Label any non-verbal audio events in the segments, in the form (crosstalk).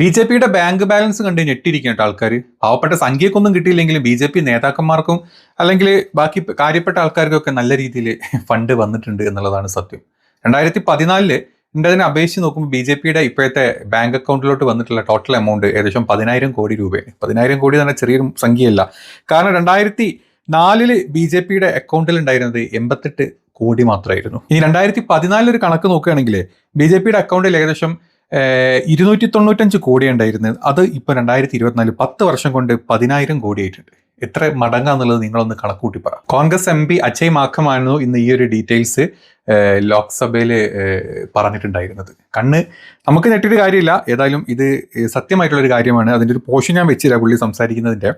B J പിയുടെ bank balance കണ്ട് ഞെട്ടിരിക്കട്ടെ ആൾക്കാർ പാവപ്പെട്ട സംഖ്യക്കൊന്നും കിട്ടിയില്ലെങ്കിലും ബി ജെ പി നേതാക്കന്മാർക്കും അല്ലെങ്കിൽ ബാക്കി കാര്യപ്പെട്ട ആൾക്കാർക്കൊക്കെ നല്ല രീതിയിൽ ഫണ്ട് വന്നിട്ടുണ്ട് എന്നുള്ളതാണ് സത്യം. രണ്ടായിരത്തി പതിനാലിൽ അതിനെ അപേക്ഷിച്ച് നോക്കുമ്പോൾ ബി ജെ പിയുടെ ഇപ്പോഴത്തെ ബാങ്ക് അക്കൗണ്ടിലോട്ട് വന്നിട്ടുള്ള ടോട്ടൽ എമൗണ്ട് ഏകദേശം പതിനായിരം കോടി രൂപയാണ്. പതിനായിരം കോടി തന്നെ ചെറിയൊരു സംഖ്യയല്ല. കാരണം രണ്ടായിരത്തി നാലിൽ ബി ജെ പിയുടെ അക്കൗണ്ടിൽ ഉണ്ടായിരുന്നത് എൺപത്തെട്ട് കോടി മാത്രമായിരുന്നു. ഇനി രണ്ടായിരത്തി പതിനാലിലൊരു കണക്ക് നോക്കുകയാണെങ്കിൽ ബി ജെ പിയുടെ അക്കൗണ്ടിൽ ഏകദേശം ഇരുന്നൂറ്റി തൊണ്ണൂറ്റഞ്ച് കോടി ഉണ്ടായിരുന്നത് അത് ഇപ്പൊ രണ്ടായിരത്തി ഇരുപത്തിനാല് പത്ത് വർഷം കൊണ്ട് പതിനായിരം കോടി ആയിട്ടുണ്ട് എത്ര മടങ്ങാന്നുള്ളത് നിങ്ങളൊന്ന് കണക്കൂട്ടി പറ. കോൺഗ്രസ് എം പി അജയ് മാഖമായിരുന്നു ഇന്ന് ഈ ഒരു ഡീറ്റെയിൽസ് ലോക്സഭയിൽ പറഞ്ഞിട്ടുണ്ടായിരുന്നത്. കണ്ണ് നമുക്ക് നെട്ടിട്ട് കാര്യമില്ല. ഏതായാലും ഇത് സത്യമായിട്ടുള്ള ഒരു കാര്യമാണ്. അതിന്റെ ഒരു പോഷൻ ഞാൻ വെച്ചില്ല പുള്ളി സംസാരിക്കുന്നതിന്റെ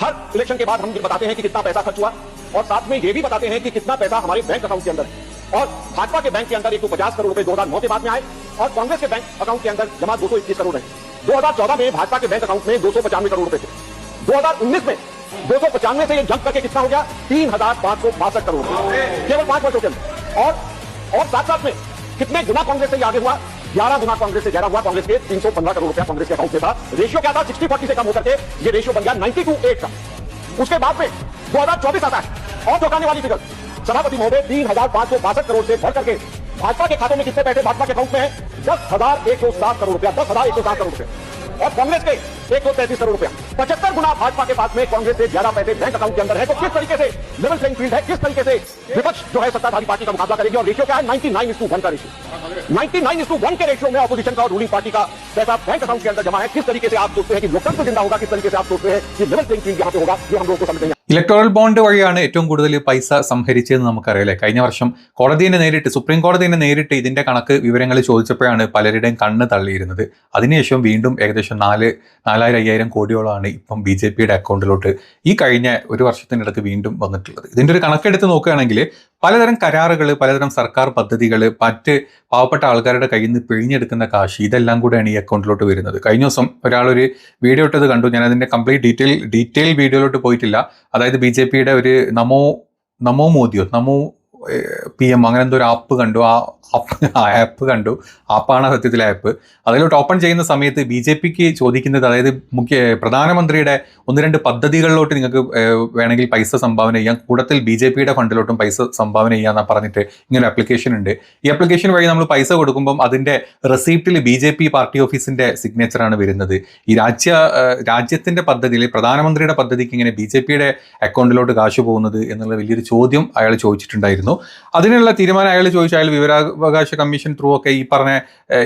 हर इलेक्शन के बाद हम ये बताते हैं कि कितना पैसा खर्च हुआ और साथ में ये भी बताते हैं कि कितना पैसा हमारे बैंक अकाउंट के अंदर है। और भाजपा के बैंक के अंदर एक सौ पचास करोड़ रुपए दो हज़ार नौ के बाद में आए और कांग्रेस के बैंक अकाउंट के अंदर जमा दो सौ इक्कीस करोड़ है दो हज़ार चौदह में भाजपा के बैंक अकाउंट में दो सौ पचानवे करोड़ रुपए थे। दो हज़ार उन्नीस में दो सौ पचानवे से ये जंप करके कितना हो गया? तीन हज़ार पाँच सौ बासठ करोड़। केवल पाँच वर्षों के अंदर। और साथ साथ में कितने गुना कांग्रेस से आगे हुआ? ग्यारह गुना कांग्रेस से ज़्यादा हुआ, कांग्रेस के तीन सौ पंद्रह करोड़ रुपया कांग्रेस के अकाउंट से था रेशियो क्या था? सिक्सटी फोर्टी से कम होकर के ये रेशियो बन गया नाइन्टी टू एट का। उसके बाद में दो हज़ार चौबीस आता है, और चौंकाने वाली फिगर सभापति महोदय तीन हज़ार पाँच सौ बासठ करोड़ से भर करके भाजपा के खाते में कितने पैसे भाजपा के अकाउंट में है? दस हज़ार एक सौ सात करोड़ रुपया, दस हज़ार एक सौ सात करोड़ रुपया, और कांग्रेस के एक सौ तैतीस करोड़ रुपया। पचहत्तर गुना भाजपा के पास में कांग्रेस से ज़्यादा पैसे बैंक अकाउंट के अंदर है तो किस तरीके से लेवल प्लेइंग फ़ील्ड है? किस तरीके से विपक्ष जो है सत्ताधारी पार्टी का मुकाबला करेगी? और रेशियो क्या है नाइन्टी नाइन वन का रेशियो नाइनटी नाइन वन के रेशियो में अपोजिशन का और रूलिंग पार्टी का पैसा बैंक अकाउंट के अंदर जमा है। किस तरीके से आप सोचते हैं कि लोकतंत्र ज़िंदा होगा? किस तरीके से आप सोचते हैं कि लेवल प्लेइंग फ़ील्ड यहाँ पे होगा? ये हम लोग को समझ नहीं ഇലക്ടോറൽ ബോണ്ട് വഴിയാണ് ഏറ്റവും കൂടുതൽ പൈസ സംഭരിച്ചതെന്ന് നമുക്കറിയാലേ കഴിഞ്ഞ വർഷം കോടതിയെ നേരിട്ട് സുപ്രീം കോടതിയെ നേരിട്ട് ഇതിന്റെ കണക്ക് വിവരങ്ങൾ ചോദിച്ചപ്പോഴാണ് പലരുടെയും കണ്ണ് തള്ളിയിരുന്നത്. അതിനുശേഷം വീണ്ടും ഏകദേശം നാല് നാലായിരം അയ്യായിരം കോടിയോളമാണ് ഇപ്പം ബി ജെ പിയുടെ അക്കൗണ്ടിലോട്ട് ഈ കഴിഞ്ഞ ഒരു വർഷത്തിനിടക്ക് വീണ്ടും വന്നിട്ടുള്ളത്. ഇതിന്റെ ഒരു കണക്കെടുത്ത് നോക്കുകയാണെങ്കിൽ പലതരം കരാറുകൾ പലതരം സർക്കാർ പദ്ധതികൾ മറ്റ് പാവപ്പെട്ട ആൾക്കാരുടെ കയ്യിൽ നിന്ന് പിഴിഞ്ഞെടുക്കുന്ന കാശ് ഇതെല്ലാം കൂടെയാണ് ഈ അക്കൗണ്ടിലോട്ട് വരുന്നത്. കഴിഞ്ഞ ദിവസം ഒരാളൊരു വീഡിയോ ഇട്ടത് കണ്ടു. ഞാൻ അതിന്റെ കംപ്ലീറ്റ് ഡീറ്റെയിൽ ഡീറ്റെയിൽ വീഡിയോയിലോട്ട് പോയിട്ടില്ല. അതായത് ബി ജെ പിയുടെ ഒരു നമോ നമോ മോദിയോ നമോ പി എം അങ്ങനെ എന്തോ ഒരു ആപ്പ് കണ്ടു. ആ ആപ്പ് കണ്ടു. ആപ്പാണ് സത്യത്തിലെ ആപ്പ് അതിലോട്ട് ഓപ്പൺ ചെയ്യുന്ന സമയത്ത് ബി ജെ പിക്ക് ചോദിക്കുന്നത് അതായത് മുഖ്യ പ്രധാനമന്ത്രിയുടെ ഒന്ന് രണ്ട് പദ്ധതികളിലോട്ട് നിങ്ങൾക്ക് വേണമെങ്കിൽ പൈസ സംഭാവന ചെയ്യാം. കൂടത്തിൽ ബി ജെ പിയുടെ ഫണ്ടിലോട്ടും പൈസ സംഭാവന ചെയ്യാമെന്നാ പറഞ്ഞിട്ട് ഇങ്ങനെ ആപ്ലിക്കേഷൻ ഉണ്ട്. ഈ ആപ്ലിക്കേഷൻ വഴി നമ്മൾ പൈസ കൊടുക്കുമ്പം അതിന്റെ റെസീപ്റ്റിൽ ബി ജെ പി പാർട്ടി ഓഫീസിന്റെ സിഗ്നേച്ചറാണ് വരുന്നത്. ഈ രാജ്യ രാജ്യത്തിന്റെ പദ്ധതിയിൽ പ്രധാനമന്ത്രിയുടെ പദ്ധതിക്ക് ഇങ്ങനെ ബി ജെ പിയുടെ അക്കൗണ്ടിലോട്ട് കാശ് പോകുന്നത് എന്നുള്ള വലിയൊരു ചോദ്യം അയാൾ ചോദിച്ചിട്ടുണ്ടായിരുന്നു. അതിനുള്ള തീരുമാനം അയാൾ ചോദിച്ചാൽ അയാൾ വിവരാവകാശ കമ്മീഷൻ ത്രൂ ഒക്കെ ഈ പറഞ്ഞ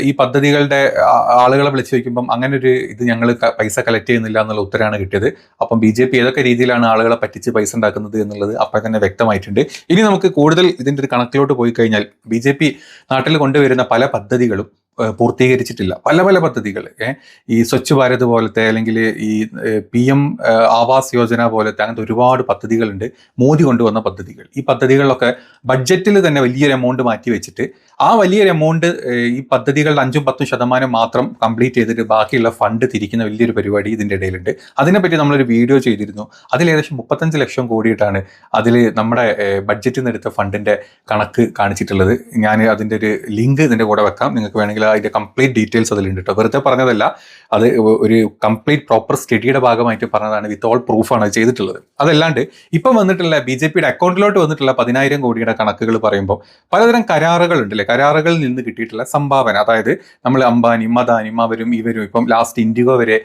ഈ പദ്ധതികളുടെ ആളുകളെ വിളിച്ചു വയ്ക്കുമ്പം അങ്ങനെ ഒരു ഇത് ഞങ്ങൾ പൈസ കളക്ട് ചെയ്യുന്നില്ല എന്നുള്ള ഉത്തരമാണ് കിട്ടിയത്. അപ്പം ബി ജെ പി ഏതൊക്കെ രീതിയിലാണ് ആളുകളെ പറ്റിച്ച് പൈസ ഉണ്ടാക്കുന്നത് എന്നുള്ളത് അപ്പം തന്നെ വ്യക്തമായിട്ടുണ്ട്. ഇനി നമുക്ക് കൂടുതൽ ഇതിന്റെ ഒരു കണക്കിലോട്ട് പോയി കഴിഞ്ഞാൽ ബി ജെ പി നാട്ടിൽ കൊണ്ടുവരുന്ന പല പദ്ധതികളും പൂർത്തീകരിച്ചിട്ടില്ല. പല പല പദ്ധതികൾ. ഈ സ്വച്ഛ് ഭാരത് പോലത്തെ അല്ലെങ്കിൽ ഈ പി എം ആവാസ് യോജന പോലത്തെ അങ്ങനത്തെ ഒരുപാട് പദ്ധതികളുണ്ട്. മോദി കൊണ്ടുവന്ന പദ്ധതികൾ. ഈ പദ്ധതികളിലൊക്കെ ബഡ്ജറ്റിൽ തന്നെ വലിയൊരു എമൗണ്ട് മാറ്റി വെച്ചിട്ട് ആ വലിയൊരു എമൗണ്ട് ഈ പദ്ധതികളുടെ അഞ്ചും പത്തും ശതമാനം മാത്രം കംപ്ലീറ്റ് ചെയ്തിട്ട് ബാക്കിയുള്ള ഫണ്ട് തിരിക്കുന്ന വലിയൊരു പരിപാടി ഇതിന്റെ ഇടയിലുണ്ട്. അതിനെപ്പറ്റി നമ്മളൊരു വീഡിയോ ചെയ്തിരുന്നു. അതിൽ ഏകദേശം മുപ്പത്തഞ്ച് ലക്ഷം കോടിയിട്ടാണ് അതിൽ നമ്മുടെ ബഡ്ജറ്റിൽ നിന്ന് എടുത്ത ഫണ്ടിന്റെ കണക്ക് കാണിച്ചിട്ടുള്ളത്. ഞാൻ അതിന്റെ ഒരു ലിങ്ക് ഇതിന്റെ കൂടെ വെക്കാം. നിങ്ങൾക്ക് വേണമെങ്കിൽ അതിന്റെ കംപ്ലീറ്റ് ഡീറ്റെയിൽസ് അതിലുണ്ട് കേട്ടോ വെറുതെ പറഞ്ഞതല്ല അത് ഒരു കംപ്ലീറ്റ് പ്രോപ്പർ സ്റ്റഡിയുടെ ഭാഗമായിട്ട് പറഞ്ഞതാണ് വിത്ത് ഓൾ പ്രൂഫാണ് അത് ചെയ്തിട്ടുള്ളത്. അതല്ലാണ്ട് ഇപ്പം വന്നിട്ടുള്ള ബി ജെ പിയുടെ അക്കൗണ്ടിലോട്ട് വന്നിട്ടുള്ള പതിനായിരം കോടിയുടെ കണക്കുകൾ പറയുമ്പോൾ പലതരം കരാറുകൾ ഉണ്ടല്ലേ കരാറുകളിൽ നിന്ന് കിട്ടിയിട്ടുള്ള സംഭാവന അതായത് നമ്മൾ അംബാനിയും അദാനിയും അവരും ഇവരും ഇപ്പം ലാസ്റ്റ് ഇൻഡിഗോ വരെ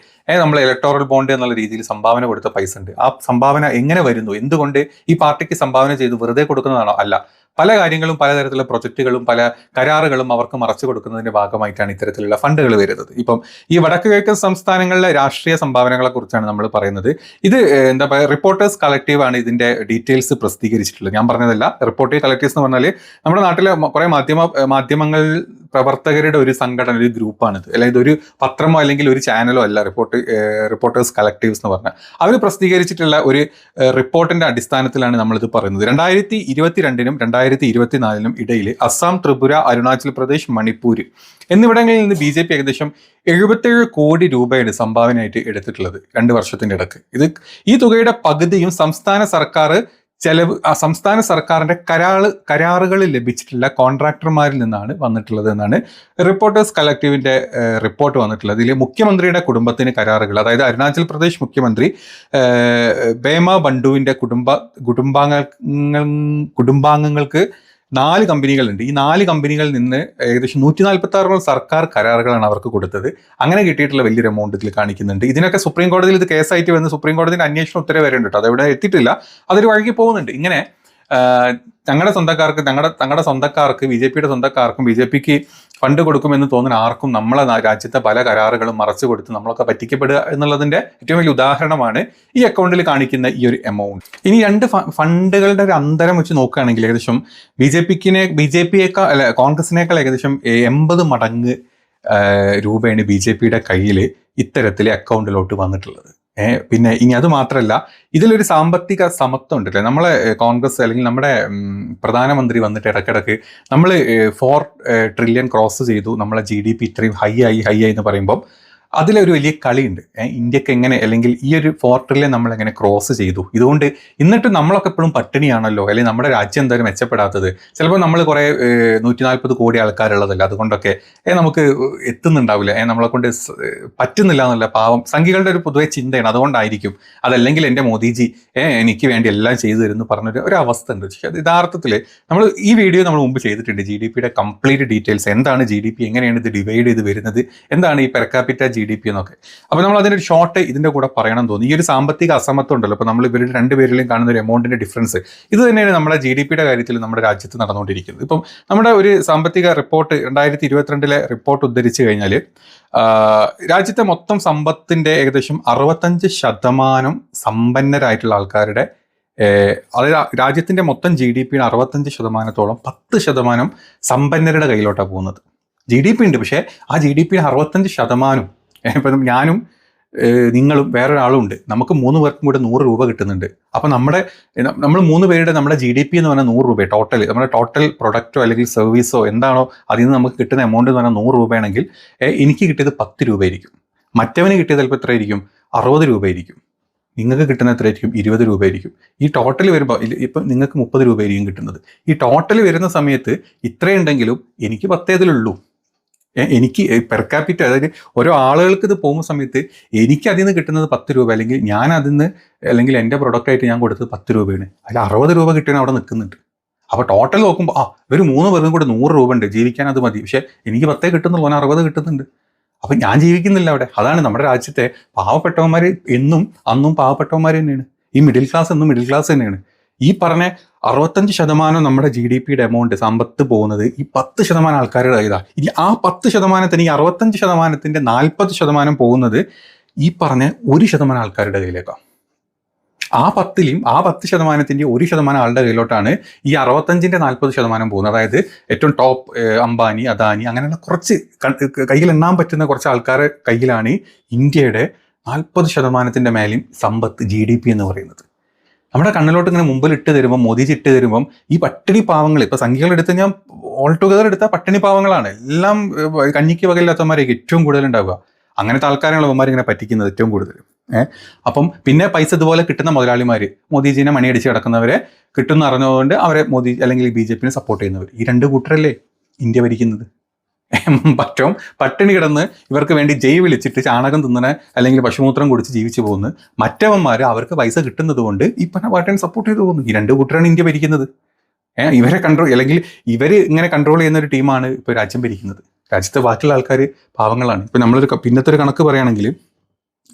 നമ്മൾ ഇലക്ടോറൽ ബോണ്ട് എന്നുള്ള രീതിയിൽ സംഭാവന കൊടുത്ത പൈസ ഉണ്ട്. ആ സംഭാവന എങ്ങനെ വരുന്നു? എന്തുകൊണ്ട് ഈ പാർട്ടിക്ക് സംഭാവന ചെയ്ത് വെറുതെ കൊടുക്കുന്നതാണോ? അല്ല. പല കാര്യങ്ങളും പലതരത്തിലുള്ള പ്രൊജക്റ്റുകളും പല കരാറുകളും അവർക്ക് മറച്ചു കൊടുക്കുന്നതിന്റെ ഭാഗമായിട്ടാണ് ഇത്തരത്തിലുള്ള ഫണ്ടുകൾ വരുന്നത്. ഇപ്പം ഈ വടക്ക് കിഴക്കൻ സംസ്ഥാനങ്ങളിലെ രാഷ്ട്രീയ സംഭാവനകളെ കുറിച്ചാണ് നമ്മൾ പറയുന്നത്. ഇത് എന്താ പറയുക റിപ്പോർട്ടേഴ്സ് കളക്റ്റീവ് ആണ് ഇതിന്റെ ഡീറ്റെയിൽസ് പ്രസിദ്ധീകരിച്ചിട്ടുള്ളത്. ഞാൻ പറഞ്ഞതല്ല റിപ്പോർട്ടേഴ്സ് കളക്റ്റീവ്സ് എന്ന് പറഞ്ഞാൽ നമ്മുടെ നാട്ടിലെ കുറെ മാധ്യമ മാധ്യമങ്ങൾ പ്രവർത്തകരുടെ ഒരു സംഘടന ഒരു ഗ്രൂപ്പാണിത്. അല്ലെങ്കിൽ ഒരു പത്രമോ അല്ലെങ്കിൽ ഒരു ചാനലോ അല്ല റിപ്പോർട്ട് റിപ്പോർട്ടേഴ്സ് കളക്റ്റീവ്സ് എന്ന് പറഞ്ഞാൽ. അവർ പ്രസിദ്ധീകരിച്ചിട്ടുള്ള ഒരു റിപ്പോർട്ടിന്റെ അടിസ്ഥാനത്തിലാണ് നമ്മളിത് പറയുന്നത്. രണ്ടായിരത്തി ഇരുപത്തിരണ്ടിനും രണ്ടായിരത്തി ഇരുപത്തിനാലിനും ഇടയിൽ അസം ത്രിപുര അരുണാചൽ പ്രദേശ് മണിപ്പൂർ എന്നിവിടങ്ങളിൽ നിന്ന് ബി ജെ പി ഏകദേശം എഴുപത്തേഴ് കോടി രൂപയാണ് സംഭാവനയായിട്ട് എടുത്തിട്ടുള്ളത് രണ്ട് വർഷത്തിന്റെ ഇടയ്ക്ക്. ഇത് ഈ തുകയുടെ പകുതിയും സംസ്ഥാന സർക്കാർ ചെലവ് ആ സംസ്ഥാന സർക്കാരിന്റെ കരാറ് കരാറുകൾ ലഭിച്ചിട്ടുള്ള കോൺട്രാക്ടർമാരിൽ നിന്നാണ് വന്നിട്ടുള്ളത് എന്നാണ് റിപ്പോർട്ടേഴ്സ് കളക്റ്റീവിന്റെ റിപ്പോർട്ട് വന്നിട്ടുള്ളത്. ഇതിൽ മുഖ്യമന്ത്രിയുടെ കുടുംബത്തിന് കരാറുകൾ അതായത് അരുണാചൽ പ്രദേശ് മുഖ്യമന്ത്രി ബേമ ബണ്ടുവിന്റെ കുടുംബ കുടുംബാംഗങ്ങൾ കുടുംബാംഗങ്ങൾക്ക് നാല് കമ്പനികളുണ്ട്. ഈ നാല് കമ്പനികളിൽ നിന്ന് ഏകദേശം നൂറ്റി നാൽപ്പത്തി ആറോളം സർക്കാർ കരാറുകളാണ് അവർക്ക് കൊടുത്തത്. അങ്ങനെ കിട്ടിയിട്ടുള്ള വലിയൊരു എമൗണ്ട് ഇതിൽ കാണിക്കുന്നുണ്ട്. ഇതിനൊക്കെ സുപ്രീം കോടതിയിൽ ഇത് കേസായിട്ട് വന്ന് സുപ്രീം കോടതിയിൽ അന്വേഷണം ഉത്തരവ് വരെ ഉണ്ട് കേട്ടോ. അതെവിടെ എത്തിയിട്ടില്ല. അതൊരു വഴിക്ക് പോകുന്നുണ്ട്. ഇങ്ങനെ ഞങ്ങളുടെ സ്വന്തക്കാർക്ക് ഞങ്ങളുടെ ഞങ്ങളുടെ സ്വന്തക്കാർക്ക് ബി ജെ പിയുടെ സ്വന്തക്കാർക്കും ബി ജെ പിക്ക് ഫണ്ട് കൊടുക്കുമെന്ന് തോന്നുന്ന ആർക്കും നമ്മളെ രാജ്യത്തെ പല കരാറുകളും മറച്ചു കൊടുത്ത് നമ്മളൊക്കെ പറ്റിക്കപ്പെടുക എന്നുള്ളതിന്റെ ഏറ്റവും വലിയ ഉദാഹരണമാണ് ഈ അക്കൗണ്ടിൽ കാണിക്കുന്ന ഈ ഒരു എമൗണ്ട് ഇനി രണ്ട് ഫണ്ടുകളുടെ ഒരു അന്തരം വെച്ച് നോക്കുകയാണെങ്കിൽ ഏകദേശം ബി ജെ പിക്കിനെ ബി ജെ പിയേക്കാൾ അല്ല കോൺഗ്രസിനേക്കാൾ ഏകദേശം എൺപത് മടങ്ങ് രൂപയാണ് ബി ജെ പിയുടെ കയ്യിൽ ഇത്തരത്തിലെ അക്കൗണ്ടിലോട്ട് വന്നിട്ടുള്ളത്. പിന്നെ ഇനി അത് മാത്രമല്ല ഇതിലൊരു സാമ്പത്തിക സമത്വം ഉണ്ടല്ലേ? നമ്മളെ കോൺഗ്രസ് അല്ലെങ്കിൽ നമ്മുടെ പ്രധാനമന്ത്രി വന്നിട്ട് ഇടയ്ക്കിടയ്ക്ക് നമ്മൾ ഫോർ ട്രില്യൺ ക്രോസ് ചെയ്തു നമ്മളെ ജി ഡി പി ഇത്രയും ഹൈ ആയി ഹൈ ആയി എന്ന് പറയുമ്പോൾ അതിലൊരു വലിയ കളിയുണ്ട്. ഇന്ത്യയ്ക്ക് എങ്ങനെ അല്ലെങ്കിൽ ഈ ഒരു പോർട്ടലിനെ നമ്മൾ എങ്ങനെ ക്രോസ് ചെയ്തു? ഇതുകൊണ്ട് എന്നിട്ട് നമ്മളൊക്കെ എപ്പോഴും പട്ടിണിയാണല്ലോ അല്ലെങ്കിൽ നമ്മുടെ രാജ്യം എന്തായാലും മെച്ചപ്പെടാത്തത്. ചിലപ്പോൾ നമ്മൾ കുറേ നൂറ്റി നാൽപ്പത് കോടി ആൾക്കാരുള്ളതല്ല അതുകൊണ്ടൊക്കെ ഏ നമുക്ക് എത്തുന്നുണ്ടാവില്ല. ഏ നമ്മളെ കൊണ്ട് പറ്റുന്നില്ല എന്നല്ല പാവം. സംഖ്യകളുടെ ഒരു പൊതുവെ ചിന്തയാണ് അതുകൊണ്ടായിരിക്കും. അതല്ലെങ്കിൽ എന്റെ മോദിജി ഏ എനിക്ക് വേണ്ടി എല്ലാം ചെയ്തു തരുന്നു പറഞ്ഞൊരു ഒരു അവസ്ഥ ഉണ്ട്. പക്ഷേ അത് യഥാർത്ഥത്തിൽ നമ്മൾ ഈ വീഡിയോ നമ്മൾ മുമ്പ് ചെയ്തിട്ടുണ്ട്. ജി ഡി പിയുടെ കംപ്ലീറ്റ് ഡീറ്റെയിൽസ് എന്താണ് ജി ഡി പി എങ്ങനെയാണ് ഇത് ഡിവൈഡ് ചെയ്ത് വരുന്നത് എന്താണ് ഈ പെർക്കാപ്പിറ്റ ജി ഡി പി എന്നൊക്കെ. അപ്പോൾ നമ്മൾ അതിന്റെ ഒരു ഷോർട്ട് ഇതിന്റെ കൂടെ പറയണം തോന്നി ഈ ഒരു സാമ്പത്തിക അസമത്വം ഉണ്ടല്ലോ. അപ്പോൾ നമ്മൾ ഇവരുടെ രണ്ടുപേരിലും കാണുന്ന ഒരു എമൗണ്ടിന്റെ ഡിഫറൻസ് ഇത് തന്നെയാണ് നമ്മുടെ ജി ഡി പിയുടെ കാര്യത്തിൽ നമ്മുടെ രാജ്യത്ത് നടന്നുകൊണ്ടിരിക്കുന്നത്. ഇപ്പം നമ്മുടെ ഒരു സാമ്പത്തിക റിപ്പോർട്ട് രണ്ടായിരത്തി ഇരുപത്തിരണ്ടിലെ റിപ്പോർട്ട് ഉദ്ധരിച്ചു കഴിഞ്ഞാൽ രാജ്യത്തെ മൊത്തം സമ്പത്തിന്റെ ഏകദേശം അറുപത്തഞ്ച് ശതമാനം സമ്പന്നരായിട്ടുള്ള ആൾക്കാരുടെ അതായത് രാജ്യത്തിന്റെ മൊത്തം ജി ഡി പിയുടെ അറുപത്തഞ്ച് ശതമാനത്തോളം പത്ത് ശതമാനം സമ്പന്നരുടെ കയ്യിലോട്ടാണ് പോകുന്നത്. ജി ഡി പി ഉണ്ട്. പക്ഷേ ആ ജി ഡി പിയുടെ അറുപത്തഞ്ച് ശതമാനം ഇപ്പം ഞാനും നിങ്ങളും വേറൊരാളും ഉണ്ട്. നമുക്ക് മൂന്ന് പേർക്കും കൂടെ നൂറ് രൂപ കിട്ടുന്നുണ്ട്. അപ്പം നമ്മുടെ നമ്മൾ മൂന്ന് പേരുടെ നമ്മുടെ ജി ഡി പി എന്ന് പറഞ്ഞാൽ നൂറ് രൂപ ടോട്ടൽ നമ്മുടെ ടോട്ടൽ പ്രൊഡക്റ്റോ അല്ലെങ്കിൽ സർവീസോ എന്താണോ അതിൽ നിന്ന് നമുക്ക് കിട്ടുന്ന എമൗണ്ട് എന്ന് പറഞ്ഞാൽ നൂറ് രൂപയാണെങ്കിൽ എനിക്ക് കിട്ടിയത് പത്ത് രൂപയായിരിക്കും. മറ്റവന് കിട്ടിയത് ചിലപ്പോൾ എത്ര ആയിരിക്കും അറുപത് രൂപയായിരിക്കും. നിങ്ങൾക്ക് കിട്ടുന്ന എത്രയായിരിക്കും? ഇരുപത് രൂപയായിരിക്കും. ഈ ടോട്ടൽ വരുമ്പോൾ ഇപ്പം നിങ്ങൾക്ക് മുപ്പത് രൂപയായിരിക്കും കിട്ടുന്നത്. ഈ ടോട്ടൽ വരുന്ന സമയത്ത് ഇത്രയുണ്ടെങ്കിലും എനിക്ക് പത്തേതിലുള്ളൂ എനിക്ക് പെർ ക്യാപിറ്റ അതായത് ഓരോ ആളുകൾക്ക് ഇത് പോകുന്ന സമയത്ത് എനിക്ക് അതിൽ നിന്ന് കിട്ടുന്നത് പത്ത് രൂപ അല്ലെങ്കിൽ ഞാൻ അതിൽ നിന്ന് അല്ലെങ്കിൽ എന്റെ പ്രൊഡക്റ്റായിട്ട് ഞാൻ കൊടുത്തത് പത്ത് രൂപയാണ്. അതിൽ അറുപത് രൂപ കിട്ടിയാൽ അവിടെ നിൽക്കുന്നുണ്ട്. അപ്പോൾ ടോട്ടൽ നോക്കുമ്പോൾ ആ ഇവർ മൂന്ന് പേർക്കും കൂടെ നൂറ് രൂപ ഉണ്ട്. ജീവിക്കാൻ അത് മതി. പക്ഷേ എനിക്ക് പത്തേ കിട്ടുന്നുള്ളൂ ഞാൻ അറുപത് കിട്ടുന്നുണ്ട്. അപ്പം ഞാൻ ജീവിക്കുന്നില്ല അവിടെ. അതാണ് നമ്മുടെ രാജ്യത്തെ പാവപ്പെട്ടവന്മാർ എന്നും അന്നും പാവപ്പെട്ടവന്മാർ തന്നെയാണ്. ഈ മിഡിൽ ക്ലാസ് എന്നും മിഡിൽ ക്ലാസ് തന്നെയാണ്. ഈ പറഞ്ഞ അറുപത്തഞ്ച് ശതമാനം നമ്മുടെ ജി ഡി പിയുടെ എമൗണ്ട് സമ്പത്ത് പോകുന്നത് ഈ പത്ത് ശതമാനം ആൾക്കാരുടെ കയ്യിലാണ് ഇനി ആ പത്ത് ശതമാനത്തിന് ഈ അറുപത്തഞ്ച് ശതമാനത്തിന്റെ നാൽപ്പത് ശതമാനം പോകുന്നത് ഈ പറഞ്ഞ ഒരു ശതമാനം ആൾക്കാരുടെ കയ്യിലേക്കാണ് ആ പത്തിലും ആ പത്ത് ശതമാനത്തിന്റെ ഒരു ശതമാനം ആളുടെ കയ്യിലോട്ടാണ് ഈ അറുപത്തഞ്ചിന്റെ നാൽപ്പത് ശതമാനം പോകുന്നത്. അതായത് ഏറ്റവും ടോപ്പ് അംബാനി അദാനി അങ്ങനെയുള്ള കുറച്ച് കയ്യിൽ എണ്ണാൻ പറ്റുന്ന കുറച്ച് ആൾക്കാരുടെ കയ്യിലാണ് ഇന്ത്യയുടെ നാൽപ്പത് ശതമാനത്തിന്റെ മേലെയും സമ്പത്ത് ജി ഡി പി എന്ന് പറയുന്നത്. നമ്മുടെ കണ്ണിലോട്ട് ഇങ്ങനെ മുമ്പിൽ ഇട്ട് തരുമ്പോൾ മോദിജി ഇട്ട് തരുമ്പം ഈ പട്ടിണി പാവങ്ങൾ ഇപ്പോൾ സംഖ്യകൾ എടുത്ത് ഞാൻ ഓൾ ടുഗദർ എടുത്ത പട്ടിണി പാവങ്ങളാണ്. എല്ലാം കഞ്ഞിക്ക് വകയില്ലാത്തവന്മാരേക്ക് ഏറ്റവും കൂടുതൽ ഉണ്ടാവുക. അങ്ങനത്തെ ആൾക്കാരാണ് അവന്മാർ ഇങ്ങനെ പറ്റിക്കുന്നത് ഏറ്റവും കൂടുതൽ. ഏഹ് അപ്പം പിന്നെ പൈസ ഇതുപോലെ കിട്ടുന്ന മുതലാളിമാർ മോദിജീനെ മണിയടിച്ച് കിടക്കുന്നവരെ കിട്ടുന്ന അറിഞ്ഞതുകൊണ്ട് അവരെ മോദി അല്ലെങ്കിൽ ബി ജെ പിനെ സപ്പോർട്ട് ചെയ്യുന്നവർ ഈ രണ്ട് കൂട്ടരല്ലേ ഇന്ത്യ ഭരിക്കുന്നത്? (laughs) പറ്റും പട്ടിണി കിടന്ന് ഇവർക്ക് വേണ്ടി ജയ് വിളിച്ചിട്ട് ചാണകം തിന്നണ അല്ലെങ്കിൽ പശുമൂത്രം കുടിച്ച് ജീവിച്ചു പോകുന്നു മറ്റവന്മാർ അവർക്ക് പൈസ കിട്ടുന്നത് കൊണ്ട് ഈ പറഞ്ഞ പാട്ടിനെ സപ്പോർട്ട് ചെയ്തു പോകുന്നു. ഈ രണ്ട് കൂട്ടരാണ് ഇന്ത്യ ഭരിക്കുന്നത്. ഇവരെ കൺട്രോൾ അല്ലെങ്കിൽ ഇവർ ഇങ്ങനെ കൺട്രോൾ ചെയ്യുന്ന ഒരു ടീമാണ് ഇപ്പോൾ രാജ്യം ഭരിക്കുന്നത്. രാജ്യത്തെ ബാക്കിയുള്ള ആൾക്കാർ പാവങ്ങളാണ്. ഇപ്പം നമ്മളൊരു പിന്നത്തെ ഒരു കണക്ക് പറയുകയാണെങ്കിൽ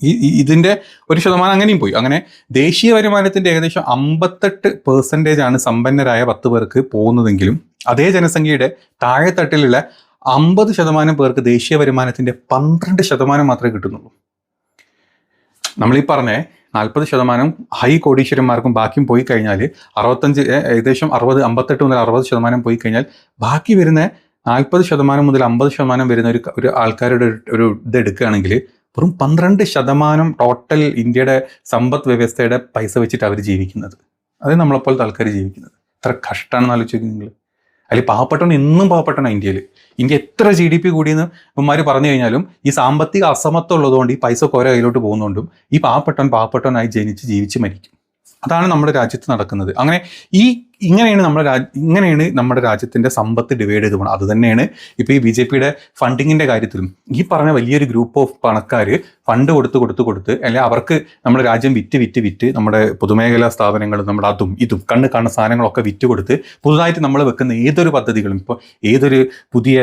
ഈ ഇതിന്റെ ഒരു ശതമാനം അങ്ങനെയും പോയി. അങ്ങനെ ദേശീയ വരുമാനത്തിന്റെ ഏകദേശം അമ്പത്തെട്ട് പെർസെന്റേജ് ആണ് സമ്പന്നരായ പത്ത് പേർക്ക് പോകുന്നതെങ്കിലും അതേ ജനസംഖ്യയുടെ താഴെത്തട്ടിലുള്ള അമ്പത് ശതമാനം പേർക്ക് ദേശീയ വരുമാനത്തിന്റെ പന്ത്രണ്ട് ശതമാനം മാത്രമേ കിട്ടുന്നുള്ളൂ. നമ്മൾ ഈ പറഞ്ഞ നാൽപ്പത് ശതമാനം ഹൈ കോടീശ്വരന്മാർക്കും ബാക്കിയും പോയി കഴിഞ്ഞാൽ അറുപത്തഞ്ച് ഏകദേശം അറുപത് അമ്പത്തെട്ട് മുതൽ അറുപത് ശതമാനം പോയി കഴിഞ്ഞാൽ ബാക്കി വരുന്ന നാൽപ്പത് ശതമാനം മുതൽ അമ്പത് ശതമാനം വരുന്ന ഒരു ഒരു ആൾക്കാരുടെ ഒരു ഇത് എടുക്കുകയാണെങ്കിൽ വെറും പന്ത്രണ്ട് ശതമാനം ടോട്ടൽ ഇന്ത്യയുടെ സമ്പദ് വ്യവസ്ഥയുടെ പൈസ വെച്ചിട്ട് അവർ ജീവിക്കുന്നത്. അതേ നമ്മളെപ്പോലത്തെ ആൾക്കാർ ജീവിക്കുന്നത്. എത്ര കഷ്ടമാണെന്ന് ആലോചിച്ചു നിങ്ങൾ അതിൽ പാവപ്പെട്ടവൻ എന്നും പാവപ്പെട്ടവനാണ് ഇന്ത്യയിൽ. ഇന്ത്യ എത്ര ജി ഡി പി കൂടിയെന്ന് ഇവന്മാർ പറഞ്ഞു കഴിഞ്ഞാലും ഈ സാമ്പത്തിക അസമത്വം ഉള്ളതുകൊണ്ട് ഈ പൈസ കോര കയ്യിലോട്ട് പോകുന്നതുകൊണ്ടും ഈ പാവപ്പെട്ടവൻ പാവപ്പെട്ടവനായി ജനിച്ച് ജീവിച്ച് മരിക്കും. അതാണ് നമ്മുടെ രാജ്യത്ത് നടക്കുന്നത്. അങ്ങനെ ഈ ഇങ്ങനെയാണ് നമ്മുടെ രാജ്യ ഇങ്ങനെയാണ് നമ്മുടെ രാജ്യത്തിന്റെ സമ്പത്ത് ഡിവൈഡ് ചെയ്ത് പോകുന്നത് അതുതന്നെയാണ് ഇപ്പോൾ ഈ ബി ജെ പിയുടെ ഫണ്ടിങ്ങിന്റെ കാര്യത്തിലും. ഈ പറഞ്ഞ വലിയൊരു ഗ്രൂപ്പ് ഓഫ് പണക്കാർ ഫണ്ട് കൊടുത്ത് കൊടുത്ത് കൊടുത്ത് അല്ലെങ്കിൽ അവർക്ക് നമ്മുടെ രാജ്യം വിറ്റ് വിറ്റ് വിറ്റ് നമ്മുടെ പൊതുമേഖലാ സ്ഥാപനങ്ങളും നമ്മുടെ അതും ഇതും കണ്ണ് കാണുന്ന സാധനങ്ങളൊക്കെ വിറ്റ് കൊടുത്ത് പുതുതായിട്ട് നമ്മൾ വെക്കുന്ന ഏതൊരു പദ്ധതികളും ഇപ്പോൾ ഏതൊരു പുതിയ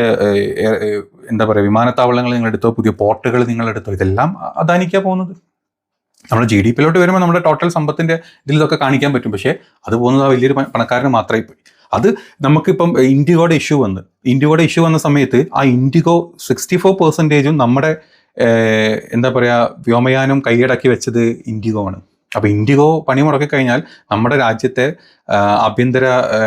എന്താ പറയുക വിമാനത്താവളങ്ങൾ നിങ്ങളെടുത്തോ പുതിയ പോർട്ടുകൾ നിങ്ങളെടുത്തോ ഇതെല്ലാം അദാനിക്കാൻ പോകുന്നത്. നമ്മുടെ ജി ഡി പിയിലോട്ട് വരുമ്പോൾ നമ്മുടെ ടോട്ടൽ സമ്പത്തിന്റെ ഇതിൽ ഇതൊക്കെ കാണിക്കാൻ പറ്റും. പക്ഷേ അത് പോകുന്നത് ആ വലിയൊരു പണക്കാരന് മാത്രമേ പോയി. അത് നമുക്കിപ്പം ഇൻഡിഗോയുടെ ഇഷ്യൂ വന്ന് ഇൻഡിഗോയുടെ ഇഷ്യൂ വന്ന സമയത്ത് ആ ഇൻഡിഗോ സിക്സ്റ്റി ഫോർ പെർസെന്റേജും നമ്മുടെ എന്താ പറയുക വ്യോമയാനം കൈയടക്കി വെച്ചത് ഇൻഡിഗോ ആണ്. അപ്പോൾ ഇൻഡിഗോ പണി മുടക്കി കഴിഞ്ഞാൽ നമ്മുടെ രാജ്യത്തെ ആഭ്യന്തര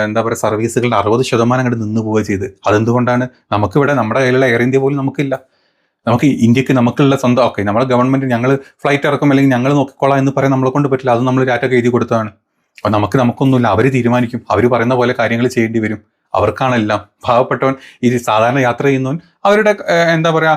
എന്താ പറയുക സർവീസുകളുടെ അറുപത് ശതമാനം അങ്ങോട്ട് നിന്ന് പോവുക ചെയ്ത് അതെന്തുകൊണ്ടാണ്? നമുക്കിവിടെ നമ്മുടെ കയ്യിലുള്ള എയർ ഇന്ത്യ പോലും നമുക്കില്ല. നമുക്ക് ഇന്ത്യയ്ക്ക് നമുക്കുള്ള സ്വന്തം ഓക്കെ നമ്മുടെ ഗവൺമെന്റ് ഞങ്ങൾ ഫ്ലൈറ്റ് ഇറക്കും അല്ലെങ്കിൽ ഞങ്ങൾ നോക്കിക്കോളാം എന്ന് പറയാൻ നമ്മളെ കൊണ്ട് പറ്റില്ല. അത് നമ്മൾ ഡാറ്റ എഴുതി കൊടുത്തതാണ്. അപ്പോൾ നമുക്ക് നമുക്കൊന്നുമില്ല. അവർ തീരുമാനിക്കും. അവർ പറയുന്ന പോലെ കാര്യങ്ങൾ ചെയ്യേണ്ടി വരും. അവർക്കാണെല്ലാം പാവപ്പെട്ടവൻ ഈ സാധാരണ യാത്ര ചെയ്യുന്നവൻ അവരുടെ എന്താ പറയാ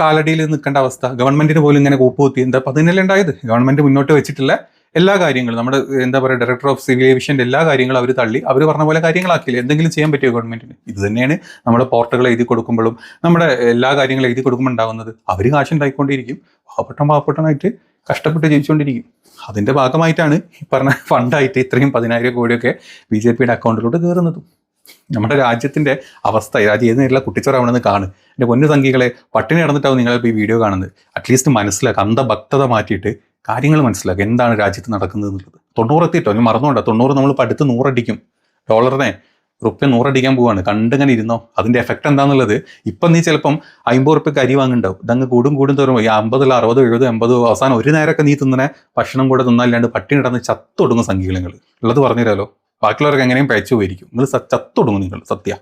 കാലടിയിൽ നിൽക്കേണ്ട അവസ്ഥ. ഗവൺമെന്റിന് പോലും ഇങ്ങനെ കൂപ്പുകുത്തി. എന്താ അപ്പം ഉണ്ടായത്? ഗവൺമെന്റ് മുന്നോട്ട് വെച്ചിട്ടുള്ള എല്ലാ കാര്യങ്ങളും നമ്മുടെ എന്താ പറയുക ഡയറക്ടർ ഓഫ് സിവിൽ ഏവിയേഷന്റെ എല്ലാ കാര്യങ്ങളും അവർ തള്ളി. അവർ പറഞ്ഞ പോലെ കാര്യങ്ങളാക്കിയില്ല. എന്തെങ്കിലും ചെയ്യാൻ പറ്റുമോ ഗവൺമെന്റിന്? ഇത് തന്നെയാണ് നമ്മുടെ പോർട്ടുകൾ എഴുതി കൊടുക്കുമ്പോഴും നമ്മുടെ എല്ലാ കാര്യങ്ങളും എഴുതി കൊടുക്കുമ്പോൾ ഉണ്ടാകുന്നത്. അവർ കാശുണ്ടായിക്കൊണ്ടിരിക്കും. പാവപ്പെട്ട പാവപ്പെട്ടനായിട്ട് കഷ്ടപ്പെട്ട് ജീവിച്ചുകൊണ്ടിരിക്കും. അതിന്റെ ഭാഗമായിട്ടാണ് ഈ പറഞ്ഞ ഫണ്ടായിട്ട് ഇത്രയും പതിനായിരം കോടിയൊക്കെ ബി ജെ പിയുടെ അക്കൗണ്ടിലോട്ട് കയറുന്നതും. നമ്മുടെ രാജ്യത്തിന്റെ അവസ്ഥ രാജ്യം ഏത് നേരിട്ടുള്ള കുട്ടിച്ചോറാവണമെന്ന് കാണും. എന്റെ പൊന്നു സംഖ്യകളെ പട്ടിണി നടന്നിട്ടാവും നിങ്ങളിപ്പോൾ ഈ വീഡിയോ കാണുന്നത്. അറ്റ്ലീസ്റ്റ് മനസ്സിലാക്കുക അന്ധഭക്തത മാറ്റിയിട്ട് കാര്യങ്ങൾ മനസ്സിലാക്കുക. എന്താണ് രാജ്യത്ത് നടക്കുന്നത് എന്നുള്ളത്. തൊണ്ണൂറ് എത്തിയിട്ടോ ഞാൻ മറന്നുകൊണ്ടോ തൊണ്ണൂറ് നമ്മൾ അടുത്ത് നൂറടിക്കും. ഡോളറിനെ റുപ്യ നൂറടിക്കാൻ പോവാണ്. കണ്ടിങ്ങനെ ഇരുന്നോ? അതിന്റെ എഫക്റ്റ് എന്താണെന്നുള്ളത് ഇപ്പം നീ ചിലപ്പം അമ്പത് റുപ്യക്ക് അരി വാങ്ങുന്നുണ്ടാവും. ഇതങ്ങ് കൂടും കൂടും തോറും ഈ അമ്പതിൽ അറുപത് എഴുപത് എൺപത് അവസാനം ഒരു നേരമൊക്കെ നീ തിന്നനെ ഭക്ഷണം കൂടെ തിന്നാല്ലാണ്ട് പട്ടി നടന്ന് ചത്തൊടുങ്ങും സംഗീതങ്ങൾ ഉള്ളത് പറഞ്ഞുതരാമല്ലോ ബാക്കിയുള്ളവർക്ക് എങ്ങനെയും പയച്ചു പോയിരിക്കും. നിങ്ങൾ ചത്തൊടുങ്ങും നിങ്ങൾ സത്യ.